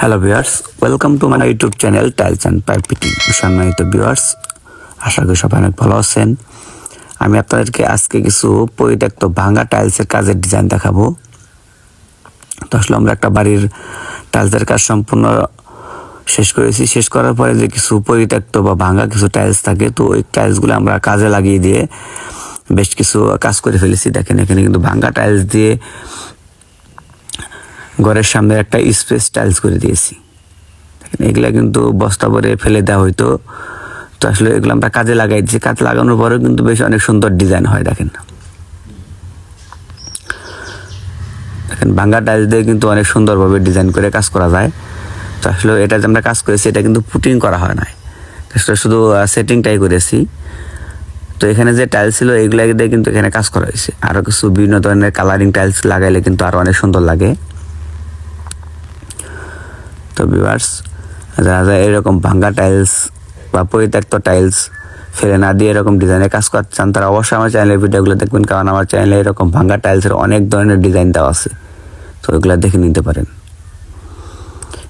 Hello viewers welcome to my YouTube channel tiles and pipe fitting সম্মানিত viewers আশা করি সবাই অনেক ভালো আছেন। আমি আপনাদেরকে আজকে কিছু পরিত্যক্ত ভাঙা টাইলসের কাজের ডিজাইন দেখাবো। তো আসলে আমরা একটা বাড়ির টাইলসের কাজ সম্পূর্ণ শেষ করেছি। শেষ করার পরে যে কিছু পরিত্যক্ত বা ভাঙা কিছু টাইলস থাকে, তো ওই টাইলসগুলো আমরা কাজে লাগিয়ে দিয়ে বেশ কিছু কাজ করে ফেলেছি। দেখেন, এখানে কিন্তু ভাঙা টাইলস দিয়ে ঘরের সামনে একটা স্পেস টাইলস করে দিয়েছি। এগুলা কিন্তু বস্তা ভরে ফেলে দেওয়া হইতো। তো আসলে এগুলো আমরা কাজে লাগাই দিচ্ছি কাজে লাগানোর পরেও কিন্তু বেশ অনেক সুন্দর ডিজাইন হয়, দেখেন। দেখেন, ভাঙ্গা টাইলস দিয়ে কিন্তু অনেক সুন্দরভাবে ডিজাইন করে কাজ করা যায়। তো আসলে এটা যে আমরা কাজ করেছি, এটা কিন্তু পুটিং করা হয় না আসলে শুধু সেটিংটাই করেছি। তো এখানে যে টাইলস ছিল, এগুলো দিয়ে কিন্তু এখানে কাজ করা হয়েছে। আরও কিছু বিভিন্ন ধরনের কালারিং টাইলস লাগাইলে কিন্তু আরও অনেক সুন্দর লাগে। যারা যারা এরকম ভাঙ্গা টাইলস বা পরিত্যক্ত টাইলস ফেলে না দিয়ে এরকম ডিজাইনের কাজ করতে চান, তারা অবশ্যই আমার চ্যানেলের ভিডিওগুলো দেখবেন, কারণ আমার চ্যানেলে এরকম ভাঙ্গা টাইলসের অনেক ধরনের ডিজাইন দেওয়া আছে। তো ওইগুলো দেখে নিতে পারেন।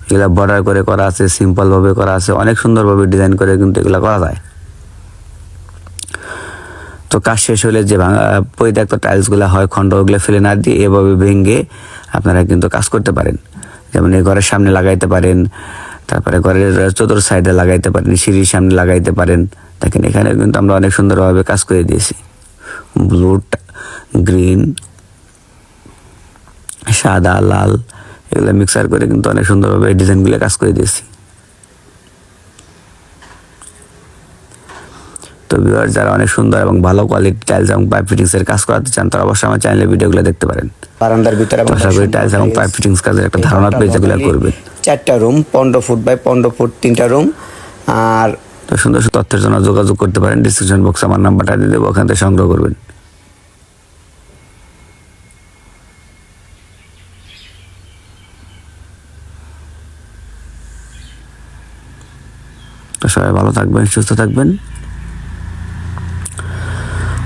এগুলো বর্ডার করে করা আছে সিম্পলভাবে করা আছে, অনেক সুন্দরভাবে ডিজাইন করে কিন্তু এগুলো করা যায়। তো কাজ শেষ হলে যে ভাঙা পরিত্যক্ত টাইলসগুলো হয় খণ্ড ওগুলো ফেলে না দিয়ে এভাবে ভেঙে আপনারা কিন্তু কাজ করতে পারেন। যেমন এই ঘরের সামনে লাগাইতে পারেন, তারপরে ঘরের চতুর সাইডে লাগাইতে পারেন, সিঁড়ির সামনে লাগাইতে পারেন। দেখেন এখানে কিন্তু আমরা অনেক সুন্দরভাবে কাজ করে দিয়েছি। ব্লুট, গ্রিন, সাদা, লাল, এগুলো মিক্সার করে কিন্তু অনেক সুন্দরভাবে ডিজাইনগুলো কাজ করে দিয়েছি। তো ভিউয়ার যারা অনেক সুন্দর এবং ভালো কোয়ালিটি টাইলস এবং পাইপ ফিটিংস এর কাজ করাতে চান তারা অবশ্যই আমার চ্যানেলের ভিডিওগুলো দেখতে পারেন। বারান্দার ভিতরে আশা করি টাইলস এবং পাইপ ফিটিংস কাজের একটা ধারণা পেয়ে যেগুলো করবেন। চারটা রুম পনেরো ফুট বাই পনেরো ফুট তিনটা রুম আর তো সুন্দর সুন্দর তথ্যের জন্য যোগাযোগ করতে পারেন ডিসক্রিপশন বক্স আমার নাম্বারটা দিয়ে দেবো ওখান থেকে সংগ্রহ করবেন। সবাই ভালো থাকবেন সুস্থ থাকবেন।